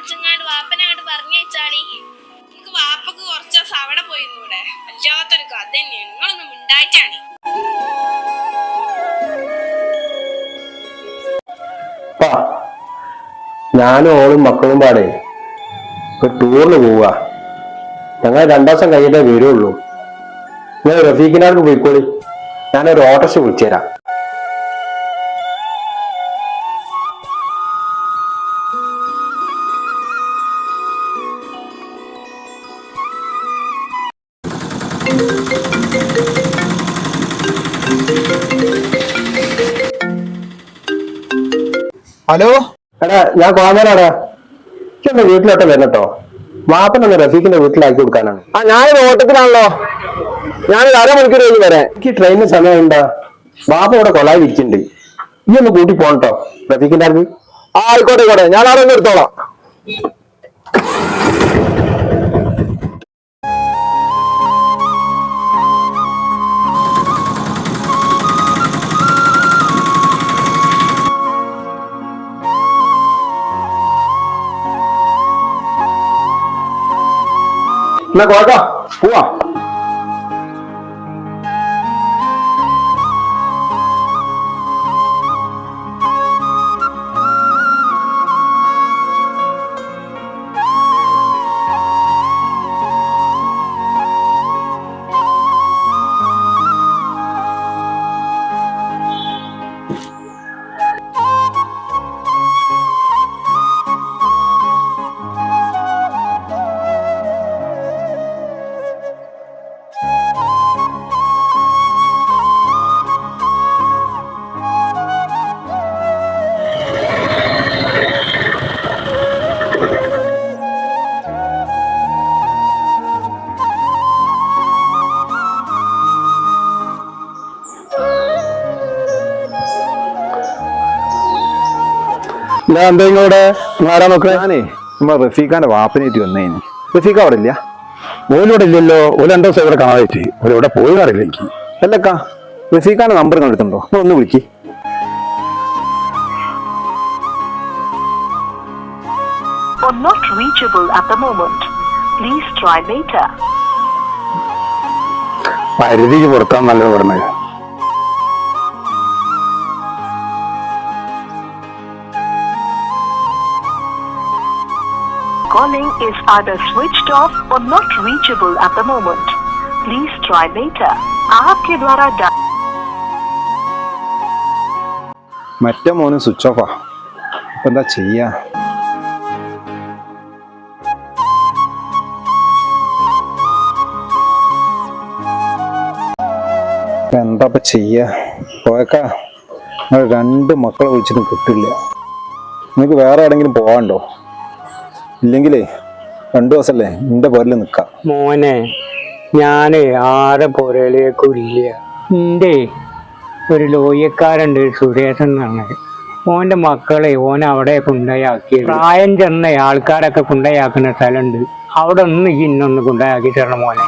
കാണിച്ചെങ്ങാണ്ട് വാപ്പനെ അങ്ങോട്ട് പറഞ്ഞേച്ചാളി നമുക്ക് വാപ്പക്ക് കുറച്ച് ദിവസം അവിടെ പോയിരുന്നൂടെ വല്ലാത്തൊരു കഥ തന്നെയാണ് നിങ്ങളൊന്നും മിണ്ടായിട്ടാണ്. ഞാനും ഓളും മക്കളും പാടെ ഒരു ടൂറിന് പോവുക ഞങ്ങൾ രണ്ടു ദിവസം കഴിഞ്ഞിട്ടേ വരുള്ളൂ. നിങ്ങൾ റഫീഖിനാർക്ക് പോയിക്കോളി. ഞാനൊരു ഓട്ടോസ് വിളിച്ചു തരാം ഹലോ? എടാ ഞാൻ കോമനാടാ എന്റെ വീട്ടിലോട്ട് വരണട്ടോ? മാപ്പനൊന്ന് റഫീഖിന്റെ വീട്ടിലാക്കി കൊടുക്കാനാണ്. ആ ഞാനൊരു ഓട്ടത്തിലാണല്ലോ. ഞാനൊരു അരമണിക്കൂർ കഴിഞ്ഞ് വരാം. എനിക്ക് ട്രെയിനിന് സമയമുണ്ടോ? വാപ്പ ഇവിടെ കൊലായി ഇരിക്കുന്നുണ്ട്. ഈ ഒന്ന് കൂട്ടി പോണട്ടോ റഫീഖിന്റെ അടുത്ത്. ആ ആയിക്കോട്ടെ ആയിക്കോട്ടെ. ഞാൻ ഒന്ന് എടുത്തോളാം. എന്നാ കോട്ടോ പോവാ. ഞാൻ എന്താ ഇങ്ങോടെ ആരാ നോക്കണേ? ഞാനേ നമ്മളെ റഫീഖാന്റെ വാപ്പനേറ്റ് വന്നേന് റഫീഖ അവിടെ ഇല്ല? ഓലിവിടെ ഇല്ലല്ലോ. ഓല രണ്ടു ദിവസം ഇവിടെ കാണാതെ ഓല ഇവിടെ പോയി അറിയില്ല എനിക്ക്. അല്ലക്കാ റഫീഖാന്റെ നമ്പർ കണ്ടിട്ടുണ്ടോ ഒന്ന് വിളിക്ക്. Not reachable at the moment. Please try later. പരിധിക്ക് പുറത്താൻ നല്ലത് പറഞ്ഞത്. Calling is either switched off or not reachable at the moment. Please try later. आपके द्वारा डा- മറ്റേ മോന് സ്വിച്ച് ഓഫാ ഇപ്പൊ എന്താ ചെയ്യാ ഇപ്പൊ എന്താ ഇപ്പൊ ചെയ്യാ പോയക്കാ നിങ്ങൾ രണ്ട് മക്കളെ വിളിച്ചിട്ടും കിട്ടില്ല നിങ്ങൾക്ക് വേറെ എവിടെങ്കിലും പോവാണ്ടോ ഇല്ലെങ്കിലേ രണ്ടു ദിവസല്ലേ നിന്റെ പോരൽ നിക്കാം. മോനെ ഞാൻ ആരെ പുരയിലേക്കും ഇല്ല എന്റെ ഒരു ലോയ്യക്കാരുണ്ട് സുരേഷൻ എന്നാണ്. ഓന്റെ മക്കളെ ഓൻ അവിടെ കൊണ്ടയാക്കി പ്രായം ചെന്ന ആൾക്കാരൊക്കെ കൊണ്ടയാക്കുന്ന സ്ഥലമുണ്ട്. അവിടെ ഒന്ന് ഇന്നൊന്ന് കൊണ്ടയാക്കി തരണം മോനെ.